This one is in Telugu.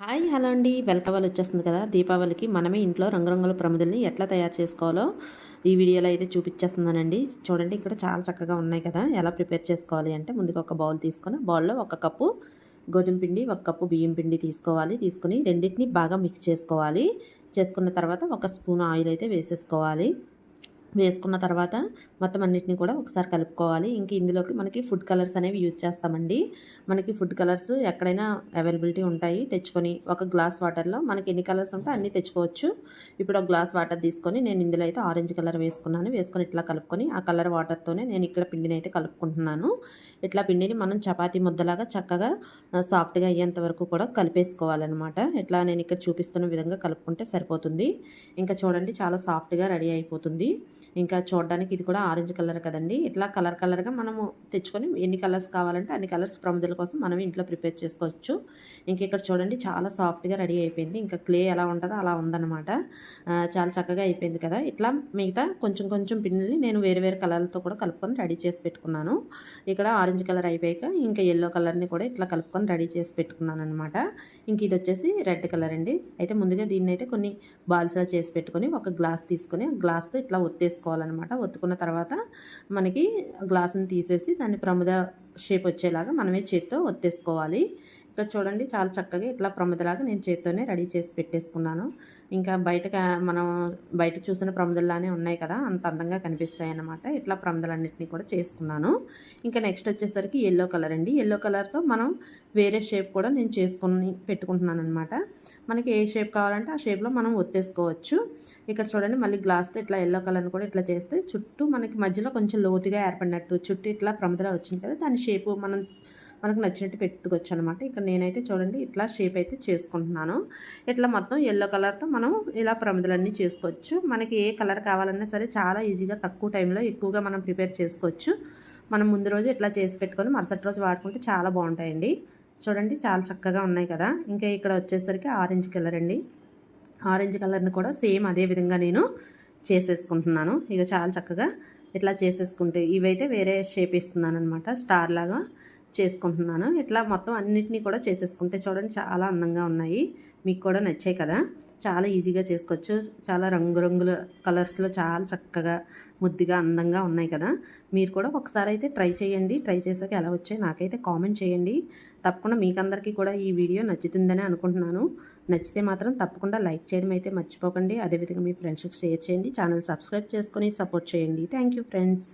హాయ్ హలో అండి. వెల్కమ్ వచ్చేస్తుంది కదా. దీపావళికి మనమే ఇంట్లో రంగురంగుల ప్రమిదల్ని ఎట్లా తయారు చేసుకోవాలో ఈ వీడియోలో అయితే చూపించేస్తున్నానండి. చూడండి ఇక్కడ చాలా చక్కగా ఉన్నాయి కదా. ఎలా ప్రిపేర్ చేసుకోవాలి అంటే ముందుగా ఒక బౌల్ తీసుకొని బౌల్లో ఒక కప్పు గోధుమ పిండి ఒక కప్పు బియ్యం పిండి తీసుకోవాలి. తీసుకుని రెండింటిని బాగా మిక్స్ చేసుకోవాలి. చేసుకున్న తర్వాత ఒక స్పూన్ ఆయిల్ అయితే వేసేసుకోవాలి. వేసుకున్న తర్వాత మొత్తం అన్నిటిని కూడా ఒకసారి కలుపుకోవాలి. ఇంక ఇందులోకి మనకి ఫుడ్ కలర్స్ అనేవి యూజ్ చేస్తామండి. మనకి ఫుడ్ కలర్స్ ఎక్కడైనా అవైలబిలిటీ ఉంటాయి. తెచ్చుకొని ఒక గ్లాస్ వాటర్లో మనకి ఎన్ని కలర్స్ ఉంటే అన్నీ తెచ్చుకోవచ్చు. ఇప్పుడు ఒక గ్లాస్ వాటర్ తీసుకొని నేను ఇందులో అయితే ఆరెంజ్ కలర్ వేసుకున్నాను. వేసుకొని ఇట్లా కలుపుకొని ఆ కలర్ వాటర్తోనే నేను ఇక్కడ పిండిని అయితే కలుపుకుంటున్నాను. ఇట్లా పిండిని మనం చపాతీ ముద్దలాగా చక్కగా సాఫ్ట్గా అయ్యేంత వరకు కూడా కలిపేసుకోవాలన్నమాట. ఇట్లా నేను ఇక్కడ చూపిస్తున్న విధంగా కలుపుకుంటే సరిపోతుంది. ఇంకా చూడండి చాలా సాఫ్ట్గా రెడీ అయిపోతుంది. ఇంకా చూడడానికి ఇది కూడా ఆరెంజ్ కలర్ కదండి. ఇట్లా కలర్ కలర్గా మనము తెచ్చుకొని ఎన్ని కలర్స్ కావాలంటే అన్ని కలర్స్ ప్రముదల కోసం మనం ఇంట్లో ప్రిపేర్ చేసుకోవచ్చు. ఇంక ఇక్కడ చూడండి చాలా సాఫ్ట్గా రెడీ అయిపోయింది. ఇంకా క్లే ఎలా ఉంటుందో అలా ఉందన్నమాట. చాలా చక్కగా అయిపోయింది కదా. ఇట్లా మిగతా కొంచెం కొంచెం పిన్నుల్ని నేను వేరు వేరు కలర్లతో కూడా కలుపుకొని రెడీ చేసి పెట్టుకున్నాను. ఇక్కడ ఆరెంజ్ కలర్ అయిపోయాక ఇంకా ఎల్లో కలర్ని కూడా ఇట్లా కలుపుకొని రెడీ చేసి పెట్టుకున్నాను అనమాట ఇంక ఇది వచ్చేసి రెడ్ కలర్ అండి. అయితే ముందుగా దీన్ని అయితే కొన్ని బాల్స్లా చేసి పెట్టుకొని ఒక గ్లాస్ తీసుకొని గ్లాస్తో ఇట్లా చేసుకోవాలన్నమాట. ఒత్తుకున్న తర్వాత మనకి గ్లాసుని తీసేసి దాన్ని ప్రముద షేప్ వచ్చేలాగా మనమే చేత్తో ఒత్తేసుకోవాలి. ఇక్కడ చూడండి చాలా చక్కగా ఇట్లా ప్రముదలాగా నేను చేత్తోనే రెడీ చేసి పెట్టేసుకున్నాను. ఇంకా బయట మనం బయట చూసిన ప్రముదల్లానే ఉన్నాయి కదా అంత అందంగా కనిపిస్తాయి అన్నమాట ఇట్లా ప్రముదలన్నింటినీ కూడా చేసుకున్నాను. ఇంకా నెక్స్ట్ వచ్చేసరికి ఎల్లో కలర్ అండి. ఎల్లో కలర్తో మనం వేరే షేప్ కూడా నేను చేసుకుని పెట్టుకుంటున్నాను అనమాట మనకి ఏ షేప్ కావాలంటే ఆ షేప్లో మనం ఒత్తేసుకోవచ్చు. ఇక్కడ చూడండి మళ్ళీ గ్లాస్తో ఇట్లా ఎల్లో కలర్ని కూడా ఇట్లా చేస్తే చుట్టూ మనకి మధ్యలో కొంచెం లోతుగా ఏర్పడినట్టు చుట్టూ ఇట్లా ప్రమదలా వచ్చింది కదా దాని షేపు మనం మనకు నచ్చినట్టు పెట్టుకోవచ్చు అనమాట ఇక్కడ నేనైతే చూడండి ఇట్లా షేప్ అయితే చేసుకుంటున్నాను. ఇట్లా మొత్తం ఎల్లో కలర్తో మనం ఇలా ప్రమిదలన్నీ చేసుకోవచ్చు. మనకి ఏ కలర్ కావాలన్నా సరే చాలా ఈజీగా తక్కువ టైంలో ఎక్కువగా మనం ప్రిపేర్ చేసుకోవచ్చు. మనం ముందు రోజు ఇట్లా చేసి పెట్టుకొని మరుసటి రోజు వాడుకుంటే చాలా బాగుంటాయండి. చూడండి చాలా చక్కగా ఉన్నాయి కదా. ఇంకా ఇక్కడ వచ్చేసరికి ఆరెంజ్ కలర్ అండి. ఆరెంజ్ కలర్ని కూడా సేమ్ అదే విధంగా నేను చేసేసుకుంటున్నాను. ఇక చాలా చక్కగా ఇట్లా చేసేసుకుంటే ఇవైతే వేరే షేప్ ఇస్తున్నాను అనమాట స్టార్ లాగా చేసుకుంటున్నాను. ఇట్లా మొత్తం అన్నిటినీ కూడా చేసేసుకుంటే చూడండి చాలా అందంగా ఉన్నాయి. మీకు కూడా నచ్చాయి కదా. చాలా ఈజీగా చేసుకోవచ్చు. చాలా రంగురంగుల కలర్స్లో చాలా చక్కగా ముద్దుగా అందంగా ఉన్నాయి కదా. మీరు కూడా ఒకసారి అయితే ట్రై చేయండి. ట్రై చేసాక ఎలా వచ్చాయి నాకైతే కామెంట్ చేయండి. తప్పకుండా మీకందరికీ కూడా ఈ వీడియో నచ్చుతుందని అనుకుంటున్నాను. నచ్చితే మాత్రం తప్పకుండా లైక్ చేయడం అయితే మర్చిపోకండి. అదేవిధంగా మీ ఫ్రెండ్స్కి షేర్ చేయండి. ఛానల్ సబ్స్క్రైబ్ చేసుకొని సపోర్ట్ చేయండి. Thank friends.